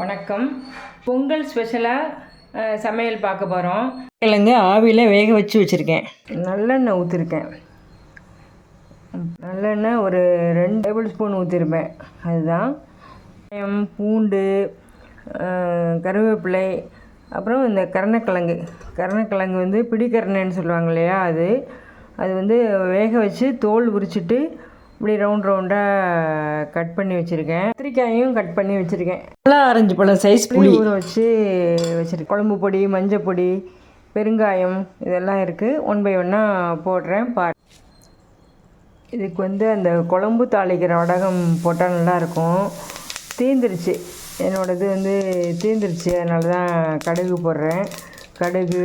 வணக்கம். பொங்கல் ஸ்பெஷலாக சமையல் பார்க்க போகிறோம் கிழங்கு ஆவியில் வேக வச்சு வச்சுருக்கேன். நல்லெண்ணெய் ஊற்றிருக்கேன் நல்லெண்ணெய் ஒரு ரெண்டு டேபிள் ஸ்பூன் ஊற்றிருப்பேன் அதுதான். பூண்டு கருவேப்பிலை அப்புறம் இந்த கருணக்கிழங்கு. கருணக்கிழங்கு வந்து பிடிக்கரணைன்னு சொல்லுவாங்க இல்லையா அது? அது வந்து வேக வச்சு தோல் உரிச்சிட்டு இப்படி ரவுண்ட் ரவுண்டாக கட் பண்ணி வச்சுருக்கேன். கத்திரிக்காயும் கட் பண்ணி வச்சுருக்கேன். நல்லா ஆரஞ்சு பழம் சைஸ் புளி. ஊற வச்சு வச்சுருக்கேன். குழம்பு பொடி மஞ்சள் பொடி பெருங்காயம் இதெல்லாம் இருக்குது ஒன் பை ஒன்னாக போடுறேன். பா இதுக்கு வந்து அந்த குழம்பு தாளிக்கிற வடகம் போட்டால் நல்லாயிருக்கும் தீந்துருச்சு. என்னோடது வந்து தீந்துருச்சு. அதனால தான் கடுகு போடுறேன். கடுகு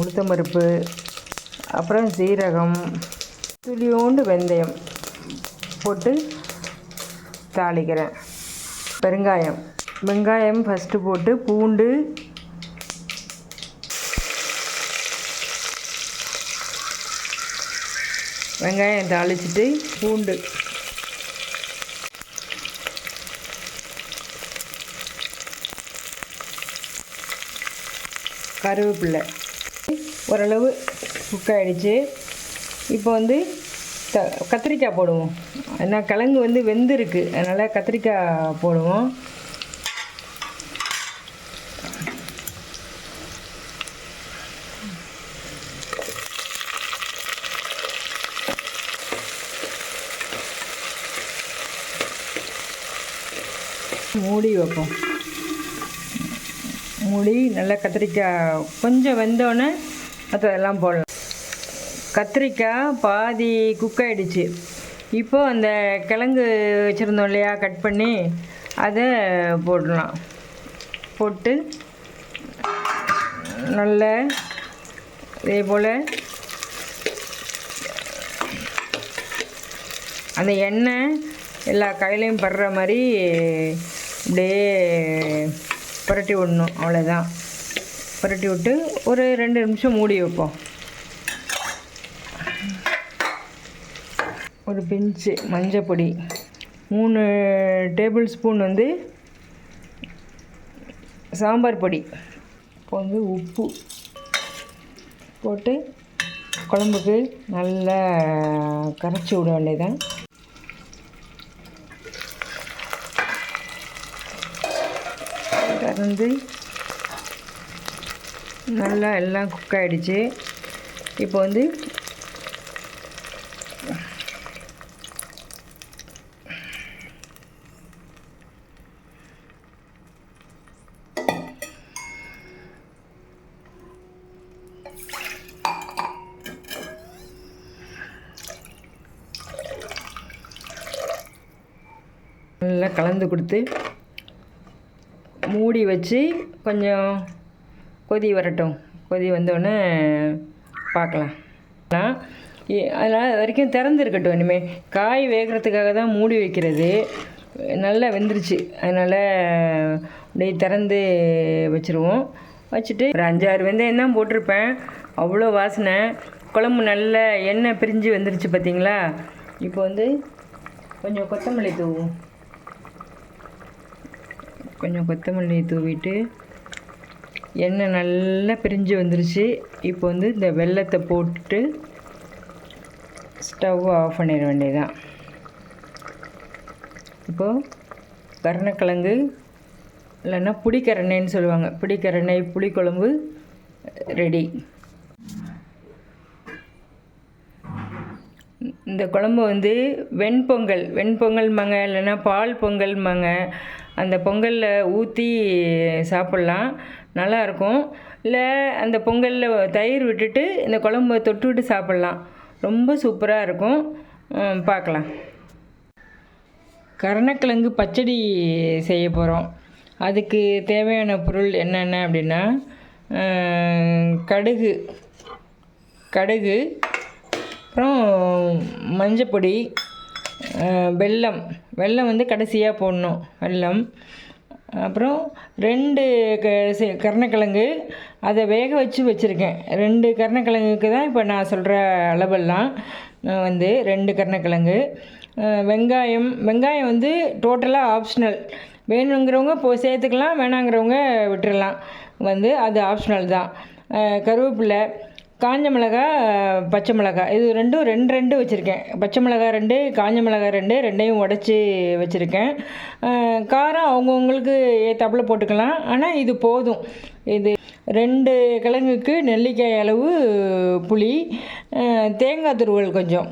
உளுத்தம்பருப்பு அப்புறம் சீரகம் துளியோண்டு வெந்தயம் போட்டு தாளிக்கிறேன். பெருங்காயம். வெங்காயம் ஃபஸ்ட்டு போட்டு பூண்டு வெங்காயம் தாளிச்சிட்டு பூண்டு கருவேப்பில்லை ஓரளவு குக் ஆகிடுச்சு இப்போ வந்து த கத்திரிக்காய் போடுவோம். ஏன்னா கிழங்கு வந்து வெந்திருக்கு. அதனால் கத்திரிக்காய் போடுவோம். மூடி வைப்போம். மூடி நல்லா கத்திரிக்காய் கொஞ்சம் வெந்தோடனே மற்றதெல்லாம் போடலாம். கத்திரிக்காய் பாதி குக் ஆகிடுச்சு இப்போ அந்த கிழங்கு வச்சுருந்தோம் இல்லையா கட் பண்ணி அதை போடலாம். போட்டு நல்ல இதே போல் அந்த எண்ணெய் எல்லா கையிலையும் படுற மாதிரி அப்படியே புரட்டி விடணும் அவ்வளோதான் புரட்டி விட்டு ஒரு ரெண்டு நிமிஷம் மூடி வைப்போம். ஒரு பிஞ்சு மஞ்சப்பொடி மூணு டேபிள் ஸ்பூன் வந்து சாம்பார் பொடி. இப்போ வந்து உப்பு போட்டு குழம்புக்கு நல்லா கரைச்சி விட வேண்டியதான் கறந்து நல்லா எல்லாம் குக் ஆகிடுச்சு இப்போ வந்து நல்லா கலந்து கொடுத்து மூடி வச்சு கொஞ்சம் கொதி வரட்டும். கொதி வந்தோடனே பார்க்கலாம். அதனால் அது வரைக்கும் திறந்து இருக்கட்டும் இனிமேல் காய் வேகிறதுக்காக தான் மூடி வைக்கிறது. நல்லா வெந்துருச்சு. அதனால் அப்படியே திறந்து வச்சுருவோம். வச்சுட்டு ஒரு அஞ்சாறு வெந்தயம் தான் போட்டிருப்பேன். அவ்வளோ வாசனை. குழம்பு நல்ல எண்ணெய் பிரிஞ்சு வந்துருச்சு பார்த்தீங்களா? இப்போ வந்து கொஞ்சம் கொத்தமல்லி தூவும். கொஞ்சம் கொத்தமல்லி தூவிட்டு எண்ணெய் நல்லா பிரிஞ்சு வந்துருச்சு. இப்போ வந்து இந்த வெல்லத்தை போட்டுட்டு ஸ்டவ் ஆஃப் பண்ணிட வேண்டியதுதான். இப்போது கருணக்கிழங்கு இல்லைன்னா புளிக்கரணைன்னு சொல்லுவாங்க. புளிக்கரணை புளிக்குழம்பு ரெடி. இந்த குழம்பு வந்து வெண்பொங்கல் வெண்பொங்கல் வெண்பொங்கல்மாங்க இல்லைன்னா பால் பொங்கல் மங்க அந்த பொங்கலில் ஊற்றி சாப்பிட்லாம். நல்லாயிருக்கும். இல்லை அந்த பொங்கலில் தயிர் விட்டுட்டு இந்த குழம்பு தொட்டு விட்டு சாப்பிட்லாம். ரொம்ப சூப்பராக இருக்கும். பார்க்கலாம். கருணக்கிழங்கு பச்சடி செய்ய போகிறோம் அதுக்கு தேவையான பொருள் என்னென்ன அப்படின்னா கடுகு கடுகு அப்புறம் மஞ்சப்பொடி வெல்லம். வெல்லம் வந்து கடைசியாக போடணும். வெல்லம். அப்புறம் ரெண்டு க கருணக்கிழங்கு. அதை வேக வச்சு வச்சுருக்கேன். ரெண்டு கருணக்கிழங்குக்கு தான் இப்போ நான் சொல்கிற அளவெல்லாம். வந்து ரெண்டு கருணக்கிழங்கு. வெங்காயம். வெங்காயம் வந்து டோட்டலாக ஆப்ஷனல் வேணுங்கிறவங்க போ சேர்த்துக்கலாம். வேணாங்கிறவங்க விட்டுறலாம். வந்து அது ஆப்ஷனல் தான். கருவேப்பிலை. காஞ்ச மிளகா பச்சை மிளகாய் இது ரெண்டும் ரெண்டு ரெண்டு வச்சுருக்கேன். பச்சை மிளகாய் ரெண்டு காஞ்ச மிளகாய் ரெண்டு ரெண்டையும் உடச்சி வச்சுருக்கேன். காரம் அவங்கவுங்களுக்கு ஏத்தாப்புல போட்டுக்கலாம். ஆனால் இது போதும். இது ரெண்டு கிழங்குக்கு நெல்லிக்காய் அளவு புளி தேங்காய் துருவல் கொஞ்சம்.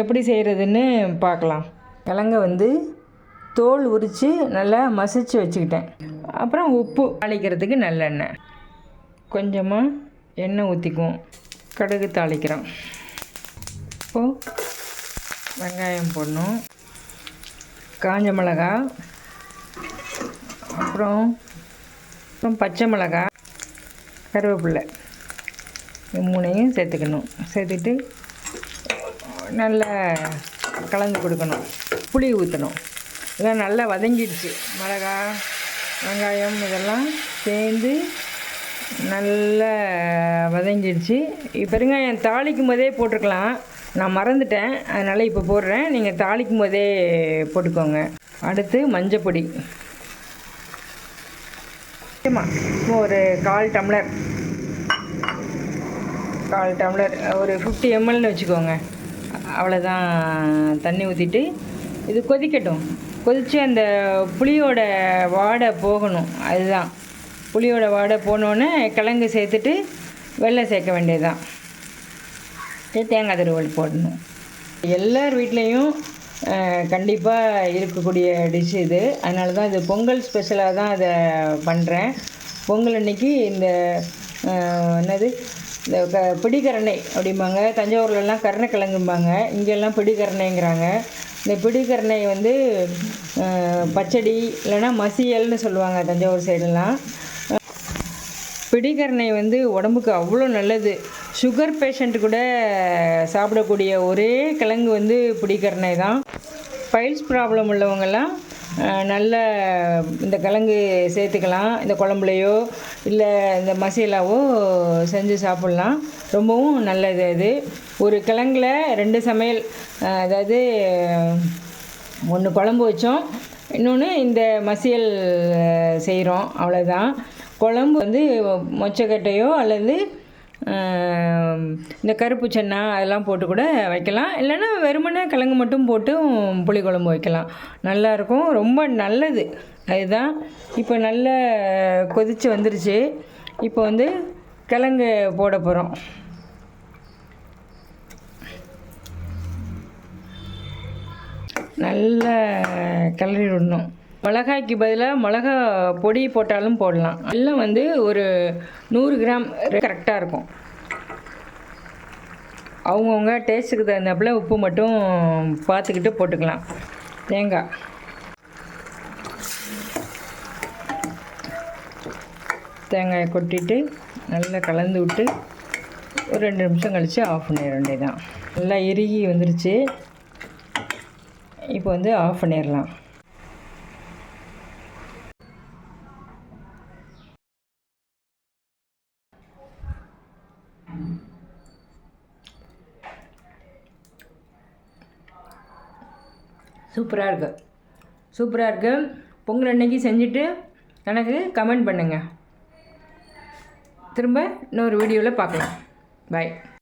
எப்படி செய்கிறதுன்னு பார்க்கலாம். கிழங்க வந்து தோல் உரித்து நல்லா மசிச்சு வச்சுக்கிட்டேன். அப்புறம் உப்பு அழைக்கிறதுக்கு நல்லெண்ணெய். கொஞ்சமாக எண்ணெய் ஊற்றிக்குவோம் கடுகு தாளிக்கிறோம். இப்போது வெங்காயம் போடணும். காஞ்ச மிளகா அப்புறம் அப்புறம் பச்சை மிளகா கருவேப்பிலை. இது மூணையும் சேர்த்துக்கணும். சேர்த்துட்டு நல்லா கலந்து கொடுக்கணும். புளி ஊற்றணும் இதெல்லாம் நல்லா வதங்கிடுச்சு. மிளகா வெங்காயம் இதெல்லாம் சேர்ந்து நல்லா வதங்கிடுச்சு. இப்போ தாளிக்கும் போதே போட்டிருக்கலாம். நான் மறந்துட்டேன். அதனால் இப்போ போடுறேன். நீங்கள் தாளிக்கும் போதே போட்டுக்கோங்க. அடுத்து மஞ்சப்பொடி. சும்மா ஒரு கால் டம்ளர். கால் டம்ளர் ஒரு ஃபிஃப்டி எம்எல்னு வச்சுக்கோங்க. அவ்வளோதான் தண்ணி ஊற்றிட்டு இது கொதிக்கட்டும். கொதித்து அந்த புளியோட வாடை போகணும். அதுதான். புளியோட வாடை போனோன்னே கிழங்கு சேர்த்துட்டு வெள்ளை சேர்க்க வேண்டியதுதான். தேங்காய் திருவல் போடணும். எல்லார் வீட்லேயும் கண்டிப்பாக இருக்கக்கூடிய டிஷ் இது. அதனால தான் இது பொங்கல் ஸ்பெஷலாக தான் அதை பண்ணுறேன் பொங்கல் அன்னைக்கு இந்த என்னது? இந்த க பிடிக்கரணை அப்படிம்பாங்க. தஞ்சாவூர்லலாம் கருணக்கிழங்கும்பாங்க. இங்கெல்லாம் பிடிக்கரணைங்கிறாங்க இந்த பிடிக்கரணை வந்து பச்சடி இல்லைன்னா மசியல்னு சொல்லுவாங்க தஞ்சாவூர் சைடெல்லாம் பிடிகரணை வந்து உடம்புக்கு அவ்வளோ நல்லது. சுகர் பேஷண்ட் கூட சாப்பிடக்கூடிய ஒரே கிழங்கு வந்து பிடிகரணை தான். பைல்ஸ் ப்ராப்ளம் உள்ளவங்கெல்லாம் நல்ல இந்த கிழங்கு சேர்த்துக்கலாம். இந்த குழம்புலையோ இல்லை இந்த மசாலாவோ செஞ்சு சாப்பிட்லாம். ரொம்பவும் நல்லது அது. ஒரு கிழங்குல ரெண்டு சமையல் அதாவது ஒன்று குழம்பு வச்சோம். இன்னொன்று இந்த மசியல் செய்கிறோம் அவ்வளோதான் குழம்பு வந்து மொச்சக்கட்டையோ அல்லது இந்த கருப்பு சென்னா அதெல்லாம் போட்டு கூட வைக்கலாம். இல்லைன்னா வெறுமனே கிழங்கு மட்டும் போட்டு புளிக்குழம்பு வைக்கலாம். நல்லாயிருக்கும் ரொம்ப நல்லது. அதுதான். இப்போ நல்ல கொதித்து வந்துருச்சு. இப்போ வந்து கிழங்கு போட போகிறோம் நல்லா கிளறி விடணும். மிளகாய்க்கு பதிலாக மிளகா பொடி போட்டாலும் போடலாம். எல்லாம் வந்து ஒரு நூறு கிராம் கரெக்டாக இருக்கும். அவங்கவுங்க டேஸ்ட்டுக்கு தகுந்தாப்புல உப்பு மட்டும் பார்த்துக்கிட்டு போட்டுக்கலாம். தேங்காய். தேங்காயை கொட்டிட்டு நல்லா கலந்து விட்டு ஒரு ரெண்டு நிமிஷம் கழித்து ஆஃப் பண்ணிட வேண்டியதான் நல்லா இறுகி வந்துருச்சு. இப்போ வந்து ஆஃப் பண்ணிடலாம். சூப்பராக இருக்குது சூப்பராக இருக்கு. பொங்கல் அன்னைக்கு செஞ்சுட்டு எனக்கு கமெண்ட் பண்ணுங்கள் திரும்ப இன்னொரு வீடியோவில் பார்க்கலாம் பாய்.